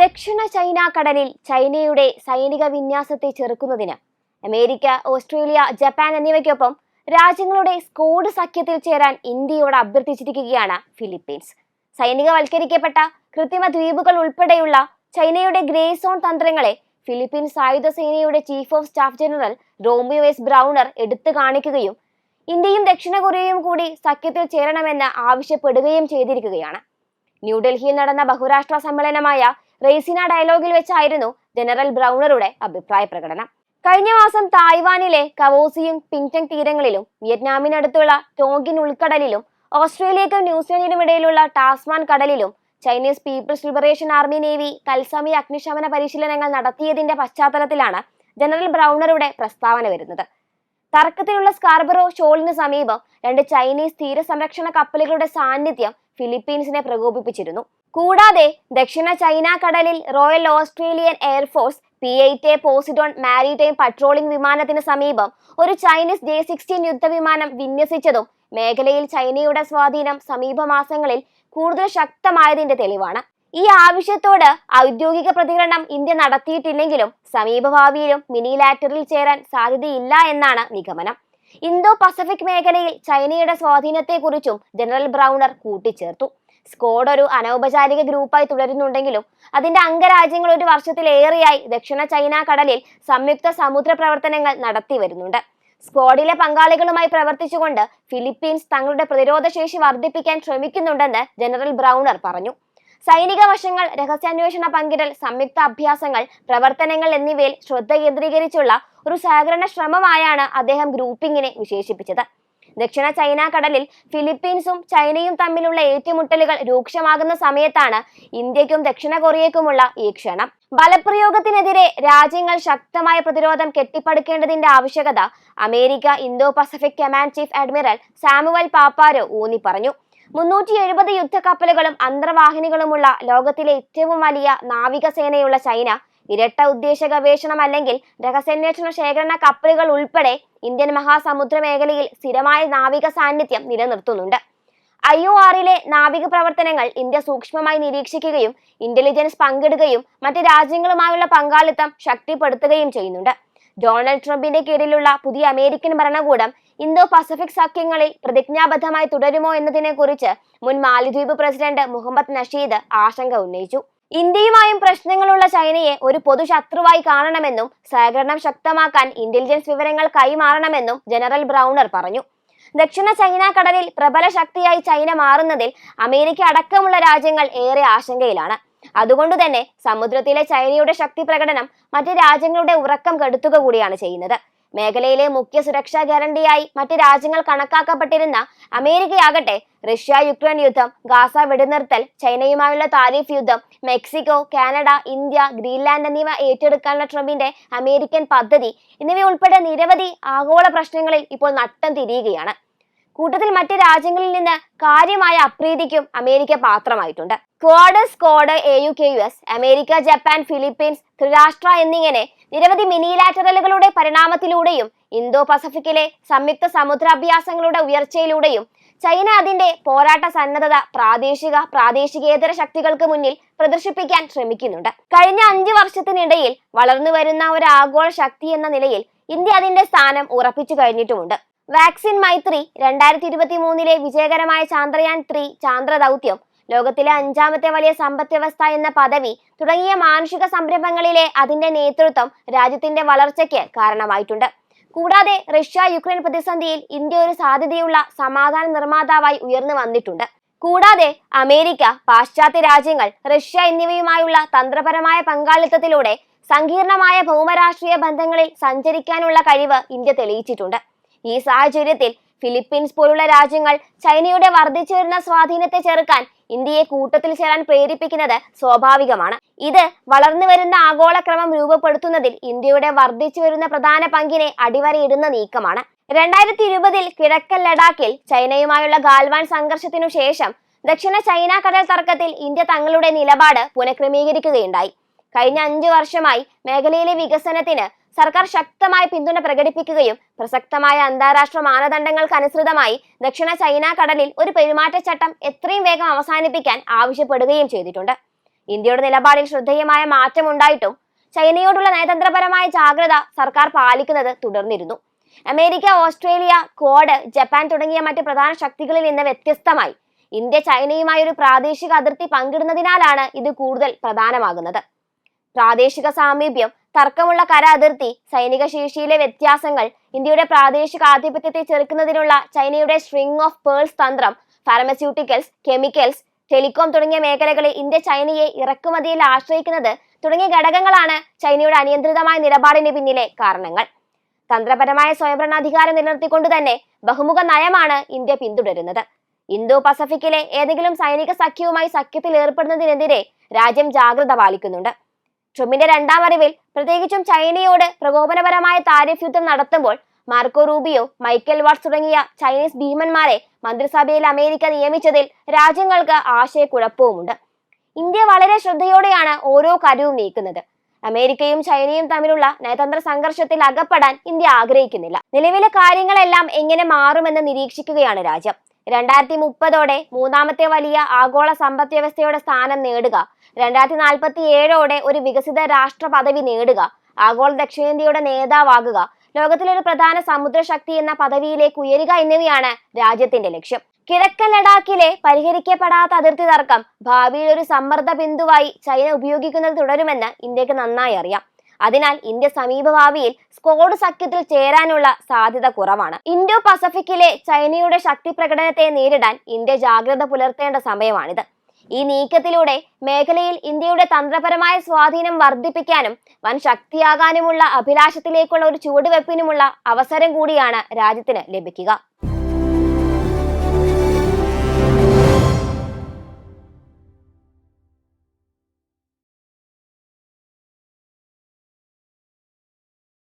ദക്ഷിണ ചൈന കടലിൽ ചൈനയുടെ സൈനിക വിന്യാസത്തെ ചെറുക്കുന്നതിന് അമേരിക്ക ഓസ്ട്രേലിയ ജപ്പാൻ എന്നിവയ്ക്കൊപ്പം രാജ്യങ്ങളുടെ സ്കോഡ് സഖ്യത്തിൽ ചേരാൻ ഇന്ത്യയോട് അഭ്യർത്ഥിച്ചിരിക്കുകയാണ് ഫിലിപ്പീൻസ്. സൈനികവൽക്കരിക്കപ്പെട്ട കൃത്രിമ ദ്വീപുകൾ ഉൾപ്പെടെയുള്ള ചൈനയുടെ ഗ്രേ സോൺ തന്ത്രങ്ങളെ ഫിലിപ്പീൻസ് സായുധ സേനയുടെ chief of staff general Romeo S. Brawner എടുത്തു കാണിക്കുകയും ഇന്ത്യയും ദക്ഷിണ കൊറിയയും കൂടി സഖ്യത്തിൽ ചേരണമെന്ന് ആവശ്യപ്പെടുകയും ചെയ്തിരിക്കുകയാണ്. ന്യൂഡൽഹിയിൽ നടന്ന ബഹുരാഷ്ട്ര സമ്മേളനമായ റെയ്സിന ഡയലോഗിൽ വെച്ചായിരുന്നു ജനറൽ ബ്രൗണറുടെ അഭിപ്രായ പ്രകടനം. കഴിഞ്ഞ മാസം തായ്വാനിലെ കവോസിയും പിങ്ടങ് തീരങ്ങളിലും വിയറ്റ്നാമിനടുത്തുള്ള ടോങ്കിൻ ഉൾക്കടലിലും ഓസ്ട്രേലിയക്കും ന്യൂസിലൻഡിനും ഇടയിലുള്ള ടാസ്മാൻ കടലിലും Chinese People's Liberation Army Navy തത്സമയ അഗ്നിശമന പരിശീലനങ്ങൾ നടത്തിയതിന്റെ പശ്ചാത്തലത്തിലാണ് ജനറൽ ബ്രൗണറുടെ പ്രസ്താവന വരുന്നത്. തർക്കത്തിലുള്ള സ്കാർബറോ ഷോളിന് സമീപം രണ്ട് ചൈനീസ് തീരസംരക്ഷണ കപ്പലുകളുടെ സാന്നിധ്യം ഫിലിപ്പീൻസിനെ പ്രകോപിപ്പിച്ചിരുന്നു. കൂടാതെ ദക്ഷിണ ചൈന കടലിൽ Royal Australian Air Force P eight Poseidon maritime patrolling വിമാനത്തിന് സമീപം ഒരു ചൈനീസ് ജെ സിക്സ്റ്റീൻ യുദ്ധവിമാനം വിന്യസിച്ചതും മേഖലയിൽ ചൈനയുടെ സ്വാധീനം സമീപ മാസങ്ങളിൽ കൂടുതൽ ശക്തമായതിന്റെ തെളിവാണ്. ഈ ആവശ്യത്തോട് ഔദ്യോഗിക പ്രതികരണം ഇന്ത്യ നടത്തിയിട്ടില്ലെങ്കിലും സമീപഭാവിയിലും മിനിലാറ്ററിൽ ചേരാൻ സാധ്യതയില്ല എന്നാണ് നിഗമനം. ഇന്തോ പസഫിക് മേഖലയിൽ ചൈനയുടെ സ്വാധീനത്തെക്കുറിച്ചും ജനറൽ ബ്രൗണർ കൂട്ടിച്ചേർത്തു. സ്ക്വാഡ് ഒരു അനൗപചാരിക ഗ്രൂപ്പായി തുടരുന്നുണ്ടെങ്കിലും അതിന്റെ അംഗരാജ്യങ്ങൾ ഒരു വർഷത്തിലേറെയായി ദക്ഷിണ ചൈന കടലിൽ സംയുക്ത സമുദ്ര പ്രവർത്തനങ്ങൾ നടത്തി വരുന്നുണ്ട്. സ്ക്വാഡിലെ പങ്കാളികളുമായി പ്രവർത്തിച്ചുകൊണ്ട് ഫിലിപ്പീൻസ് തങ്ങളുടെ പ്രതിരോധ ശേഷി വർദ്ധിപ്പിക്കാൻ ശ്രമിക്കുന്നുണ്ടെന്ന് ജനറൽ ബ്രൗണർ പറഞ്ഞു. സൈനിക വശങ്ങൾ രഹസ്യാന്വേഷണ പങ്കിടൽ സംയുക്ത അഭ്യാസങ്ങൾ പ്രവർത്തനങ്ങൾ എന്നിവയിൽ ശ്രദ്ധ കേന്ദ്രീകരിച്ചുള്ള ഒരു സഹകരണ ശ്രമമായാണ് അദ്ദേഹം ഗ്രൂപ്പിങ്ങിനെ വിശേഷിപ്പിച്ചത്. ദക്ഷിണ ചൈന കടലിൽ ഫിലിപ്പീൻസും ചൈനയും തമ്മിലുള്ള ഏറ്റുമുട്ടലുകൾ രൂക്ഷമാകുന്ന സമയത്താണ് ഇന്ത്യക്കും ദക്ഷിണ കൊറിയയ്ക്കുമുള്ള ഈ ക്ഷണം. ബലപ്രയോഗത്തിനെതിരെ രാജ്യങ്ങൾ ശക്തമായ പ്രതിരോധം കെട്ടിപ്പടുക്കേണ്ടതിന്റെ ആവശ്യകത America Indo Pacific Command chief admiral Samuel Paparo ഊന്നി പറഞ്ഞു. മുന്നൂറ്റി എഴുപത് യുദ്ധക്കപ്പലുകളും അന്തർവാഹിനികളുമുള്ള ലോകത്തിലെ ഏറ്റവും വലിയ നാവികസേനയുള്ള ചൈന ഇരട്ട ഉദ്ദേശ ഗവേഷണം അല്ലെങ്കിൽ രഹസ്യാന്വേഷണ ശേഖരണ കപ്പലുകൾ ഉൾപ്പെടെ ഇന്ത്യൻ മഹാസമുദ്ര മേഖലയിൽ സ്ഥിരമായ നാവിക സാന്നിധ്യം നിലനിർത്തുന്നുണ്ട്. ഐ ഒ ആറിലെ നാവിക പ്രവർത്തനങ്ങൾ ഇന്ത്യ സൂക്ഷ്മമായി നിരീക്ഷിക്കുകയും ഇന്റലിജൻസ് പങ്കിടുകയും മറ്റ് രാജ്യങ്ങളുമായുള്ള പങ്കാളിത്തം ശക്തിപ്പെടുത്തുകയും ചെയ്യുന്നുണ്ട്. ഡൊണാൾഡ് ട്രംപിന്റെ കീഴിലുള്ള പുതിയ അമേരിക്കൻ ഭരണകൂടം ഇന്തോ പസഫിക് സഖ്യങ്ങളിൽ പ്രതിജ്ഞാബദ്ധമായി തുടരുമോ എന്നതിനെക്കുറിച്ച് മുൻ മാലിദ്വീപ് പ്രസിഡന്റ് മുഹമ്മദ് നഷീദ് ആശങ്ക ഉന്നയിച്ചു. ഇന്ത്യയുമായും പ്രശ്നങ്ങളുള്ള ചൈനയെ ഒരു പൊതു ശത്രുവായി കാണണമെന്നും സഹകരണം ശക്തമാക്കാൻ ഇന്റലിജൻസ് വിവരങ്ങൾ കൈമാറണമെന്നും ജനറൽ ബ്രൗണർ പറഞ്ഞു. ദക്ഷിണ ചൈന കടലിൽ പ്രബല ശക്തിയായി ചൈന മാറുന്നതിൽ അമേരിക്ക അടക്കമുള്ള രാജ്യങ്ങൾ ഏറെ ആശങ്കയിലാണ്. അതുകൊണ്ട് തന്നെ സമുദ്രത്തിലെ ചൈനയുടെ ശക്തി പ്രകടനം മറ്റ് രാജ്യങ്ങളുടെ ഉറക്കം കെടുത്തുക കൂടിയാണ് ചെയ്യുന്നത്. മേഖലയിലെ മുഖ്യ സുരക്ഷാ ഗ്യാരണ്ടിയായി മറ്റ് രാജ്യങ്ങൾ കണക്കാക്കപ്പെട്ടിരുന്ന അമേരിക്കയാകട്ടെ റഷ്യ യുക്രൈൻ യുദ്ധം ഗാസ വെടിനിർത്തൽ ചൈനയുമായുള്ള താരിഫ് യുദ്ധം മെക്സിക്കോ കാനഡ ഇന്ത്യ ഗ്രീൻലാൻഡ് എന്നിവ ഏറ്റെടുക്കാനുള്ള ട്രംപിന്റെ അമേരിക്കൻ പദ്ധതി എന്നിവയുൾപ്പെടെ നിരവധി ആഗോള പ്രശ്നങ്ങളിൽ ഇപ്പോൾ നട്ടം തിരിയുകയാണ്. കൂട്ടത്തിൽ മറ്റ് രാജ്യങ്ങളിൽ നിന്ന് കാര്യമായ അപ്രീതിക്കും America പാത്രമായിട്ടുണ്ട്. Quad Squad A U K U S America Japan Philippines ത്രിരാഷ്ട്ര എന്നിങ്ങനെ നിരവധി മിനിലാറ്ററലുകളുടെ പരിണാമത്തിലൂടെയും ഇന്തോ പസഫിക്കിലെ സംയുക്ത സമുദ്രാഭ്യാസങ്ങളുടെ ഉയർച്ചയിലൂടെയും ചൈന അതിന്റെ പോരാട്ട സന്നദ്ധത പ്രാദേശിക പ്രാദേശികേതര ശക്തികൾക്ക് മുന്നിൽ പ്രദർശിപ്പിക്കാൻ ശ്രമിക്കുന്നുണ്ട്. കഴിഞ്ഞ അഞ്ചു വർഷത്തിനിടയിൽ വളർന്നു വരുന്ന ഒരു ആഗോള ശക്തി എന്ന നിലയിൽ ഇന്ത്യ അതിന്റെ സ്ഥാനം ഉറപ്പിച്ചു കഴിഞ്ഞിട്ടുമുണ്ട്. വാക്സിൻ മൈത്രി രണ്ടായിരത്തി ഇരുപത്തി മൂന്നിലെ വിജയകരമായ ചാന്ദ്രയാൻ ത്രീ ചാന്ദ്ര ദൗത്യം ലോകത്തിലെ അഞ്ചാമത്തെ വലിയ സമ്പദ് വ്യവസ്ഥ എന്ന പദവി തുടങ്ങിയ മാനുഷിക സംരംഭങ്ങളിലെ അതിന്റെ നേതൃത്വം രാജ്യത്തിന്റെ വളർച്ചയ്ക്ക് കാരണമായിട്ടുണ്ട്. കൂടാതെ റഷ്യ യുക്രൈൻ പ്രതിസന്ധിയിൽ ഇന്ത്യ ഒരു സാധ്യതയുള്ള സമാധാന നിർമ്മാതാവായി ഉയർന്നു വന്നിട്ടുണ്ട്. കൂടാതെ അമേരിക്ക പാശ്ചാത്യ രാജ്യങ്ങൾ റഷ്യ എന്നിവയുമായുള്ള തന്ത്രപരമായ പങ്കാളിത്തത്തിലൂടെ സങ്കീർണമായ ഭൗമരാഷ്ട്രീയ ബന്ധങ്ങളിൽ സഞ്ചരിക്കാനുള്ള കഴിവ് ഇന്ത്യ തെളിയിച്ചിട്ടുണ്ട്. ഈ സാഹചര്യത്തിൽ ഫിലിപ്പീൻസ് പോലുള്ള രാജ്യങ്ങൾ ചൈനയുടെ വർദ്ധിച്ചു വരുന്ന സ്വാധീനത്തെ ചെറുക്കാൻ ഇന്ത്യയെ കൂട്ടത്തിൽ ചേരാൻ പ്രേരിപ്പിക്കുന്നത് സ്വാഭാവികമാണ്. ഇത് വളർന്നു വരുന്ന ആഗോളക്രമം രൂപപ്പെടുത്തുന്നതിൽ ഇന്ത്യയുടെ വർദ്ധിച്ചു വരുന്ന പ്രധാന പങ്കിനെ അടിവരയിടുന്ന നീക്കമാണ്. രണ്ടായിരത്തി ഇരുപതിൽ കിഴക്കൻ ലഡാക്കിൽ ചൈനയുമായുള്ള ഗാൽവാൻ സംഘർഷത്തിനു ശേഷം ദക്ഷിണ ചൈന കടൽ തർക്കത്തിൽ ഇന്ത്യ തങ്ങളുടെ നിലപാട് പുനഃക്രമീകരിക്കുകയുണ്ടായി. കഴിഞ്ഞ അഞ്ചു വർഷമായി മേഖലയിലെ വികസനത്തിന് സർക്കാർ ശക്തമായ പിന്തുണ പ്രകടിപ്പിക്കുകയും പ്രസക്തമായ അന്താരാഷ്ട്ര മാനദണ്ഡങ്ങൾക്ക് അനുസൃതമായി ദക്ഷിണ ചൈന കടലിൽ ഒരു പെരുമാറ്റച്ചട്ടം എത്രയും വേഗം അവസാനിപ്പിക്കാൻ ആവശ്യപ്പെടുകയും ചെയ്തിട്ടുണ്ട്. ഇന്ത്യയുടെ നിലപാടിൽ ശ്രദ്ധേയമായ മാറ്റമുണ്ടായിട്ടും ചൈനയോടുള്ള നയതന്ത്രപരമായ ജാഗ്രത സർക്കാർ പാലിക്കുന്നത് തുടർന്നിരുന്നു. അമേരിക്ക ഓസ്ട്രേലിയ കോഡ് ജപ്പാൻ തുടങ്ങിയ മറ്റ് പ്രധാന ശക്തികളിൽ നിന്ന് വ്യത്യസ്തമായി ഇന്ത്യ ചൈനയുമായി ഒരു പ്രാദേശിക അതിർത്തി പങ്കിടുന്നതിനാലാണ് ഇത് കൂടുതൽ പ്രധാനമാകുന്നത്. പ്രാദേശിക സാമീപ്യം തർക്കമുള്ള കര അതിർത്തി സൈനിക ശേഷിയിലെ വ്യത്യാസങ്ങൾ ഇന്ത്യയുടെ പ്രാദേശിക ആധിപത്യത്തെ ചെറുക്കുന്നതിനുള്ള ചൈനയുടെ സ്ട്രിംഗ് ഓഫ് പേൾസ് തന്ത്രം ഫാർമസ്യൂട്ടിക്കൽസ് കെമിക്കൽസ് ടെലികോം തുടങ്ങിയ മേഖലകളിൽ ഇന്ത്യ ചൈനയെ ഇറക്കുമതിയിൽ ആശ്രയിക്കുന്നത് തുടങ്ങിയ ഘടകങ്ങളാണ് ചൈനയുടെ അനിയന്ത്രിതമായ നിലപാടിന് പിന്നിലെ കാരണങ്ങൾ. തന്ത്രപരമായ സ്വയംഭരണാധികാരം നിലനിർത്തിക്കൊണ്ട് തന്നെ ബഹുമുഖ നയമാണ് ഇന്ത്യ പിന്തുടരുന്നത്. ഇന്തോ പസഫിക്കിലെ ഏതെങ്കിലും സൈനിക സഖ്യവുമായി സഖ്യത്തിൽ ഏർപ്പെടുന്നതിനെതിരെ രാജ്യം ജാഗ്രത പാലിക്കുന്നുണ്ട്. ട്രംപിന്റെ രണ്ടാം വരവിൽ പ്രത്യേകിച്ചും ചൈനയോട് പ്രകോപനപരമായ താരിഫ് യുദ്ധം നടത്തുമ്പോൾ മാർക്കോ റൂബിയോ മൈക്കൽ വാട്സ് തുടങ്ങിയ ചൈനീസ് ഭീമന്മാരെ മന്ത്രിസഭയിൽ അമേരിക്ക നിയമിച്ചതിൽ രാജ്യങ്ങൾക്ക് ആശയക്കുഴപ്പവുമുണ്ട്. ഇന്ത്യ വളരെ ശ്രദ്ധയോടെയാണ് ഓരോ കാര്യവും നീക്കുന്നത്. അമേരിക്കയും ചൈനയും തമ്മിലുള്ള നയതന്ത്ര സംഘർഷത്തിൽ അകപ്പെടാൻ ഇന്ത്യ ആഗ്രഹിക്കുന്നില്ല. നിലവിലെ കാര്യങ്ങളെല്ലാം എങ്ങനെ മാറുമെന്ന് നിരീക്ഷിക്കുകയാണ് രാജ്യം. രണ്ടായിരത്തി മുപ്പതോടെ മൂന്നാമത്തെ വലിയ ആഗോള സമ്പദ് വ്യവസ്ഥയുടെ സ്ഥാനം നേടുക. രണ്ടായിരത്തി നാൽപ്പത്തി ഏഴോടെ ഒരു വികസിത രാഷ്ട്ര പദവി നേടുക. ആഗോള ദക്ഷിണേന്ത്യയുടെ നേതാവാകുക. ലോകത്തിലെ ഒരു പ്രധാന സമുദ്രശക്തി എന്ന പദവിയിലേക്ക് ഉയരുക എന്നിവയാണ് രാജ്യത്തിന്റെ ലക്ഷ്യം. കിഴക്കൻ ലഡാക്കിലെ പരിഹരിക്കപ്പെടാത്ത അതിർത്തി തർക്കം ഭാവിയിൽ ഒരു സമ്മർദ്ദ ബിന്ദുവായി ചൈന ഉപയോഗിക്കുന്നത് തുടരുമെന്ന് ഇന്ത്യയ്ക്ക് നന്നായി അറിയാം. അതിനാൽ ഇന്ത്യ സമീപഭാവിയിൽ സ്കോഡ് സഖ്യത്തിൽ ചേരാനുള്ള സാധ്യത കുറവാണ്. ഇൻഡോ പസഫിക്കിലെ ചൈനയുടെ ശക്തി പ്രകടനത്തെ നേരിടാൻ ഇന്ത്യ ജാഗ്രത പുലർത്തേണ്ട സമയമാണിത്. ഈ നീക്കത്തിലൂടെ മേഖലയിൽ ഇന്ത്യയുടെ തന്ത്രപരമായ സ്വാധീനം വർദ്ധിപ്പിക്കാനും വൻ ശക്തിയാകാനുമുള്ള അഭിലാഷത്തിലേക്കുള്ള ഒരു ചുവടുവെപ്പിനുമുള്ള അവസരം കൂടിയാണ് രാജ്യത്തിന് ലഭിക്കുക.